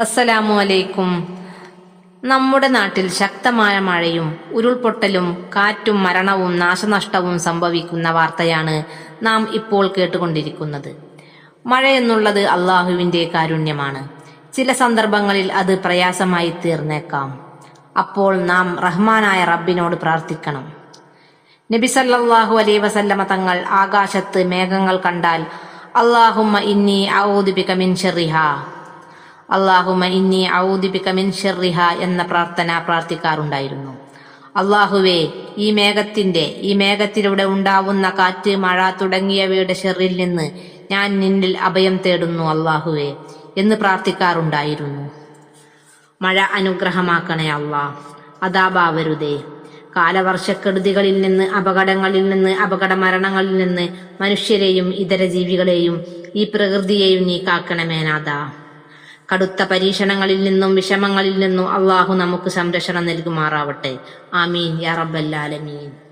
അസ്സലാമു അലൈക്കും നമ്മുടെ നാട്ടിൽ ശക്തമായ മഴയും ഉരുൾപൊട്ടലും കാറ്റും മരണവും നാശനഷ്ടവും സംഭവിക്കുന്ന വാർത്തയാണ് നാം ഇപ്പോൾ കേട്ടുകൊണ്ടിരിക്കുന്നത്. മഴ എന്നുള്ളത് അള്ളാഹുവിന്റെ കാരുണ്യമാണ്. ചില സന്ദർഭങ്ങളിൽ അത് പ്രയാസമായി തീർന്നേക്കാം. അപ്പോൾ നാം റഹ്മാനായ റബ്ബിനോട് പ്രാർത്ഥിക്കണം. നബി സല്ലല്ലാഹു അലൈഹി വസല്ലമ തങ്ങൾ ആകാശത്ത് മേഘങ്ങൾ കണ്ടാൽ അള്ളാഹുമ്മ ഇന്നി ഔദുബിക മിൻ ഷെറിഹ അള്ളാഹുമ ഇന്നി ഔദിബിക മിൻ ഷെറിഹ എന്ന പ്രാർത്ഥന പ്രാർത്ഥിക്കാറുണ്ടായിരുന്നു. അള്ളാഹുവേ ഈ മേഘത്തിന്റെ ഈ മേഘത്തിലൂടെ ഉണ്ടാവുന്ന കാറ്റ് മഴ തുടങ്ങിയവയുടെ ഷെറിൽ നിന്ന് ഞാൻ നിന്നിൽ അഭയം തേടുന്നു അള്ളാഹുവേ എന്ന് പ്രാർത്ഥിക്കാറുണ്ടായിരുന്നു. മഴ അനുഗ്രഹമാക്കണേ അള്ളാ അതാപാവരുതേ കാലവർഷക്കെടുതികളിൽ നിന്ന് അപകടങ്ങളിൽ നിന്ന് അപകട മരണങ്ങളിൽ നിന്ന് മനുഷ്യരെയും ഇതര ജീവികളെയും ഈ പ്രകൃതിയെയും നീ കാക്കണമേനാഥ കടുത്ത പരീക്ഷണങ്ങളിൽ നിന്നും വിഷമങ്ങളിൽ നിന്നും അള്ളാഹു നമുക്ക് സംരക്ഷണം നൽകുമാറാവട്ടെ. ആമീൻ. യാ റബ്ബല്ലാലമീൻ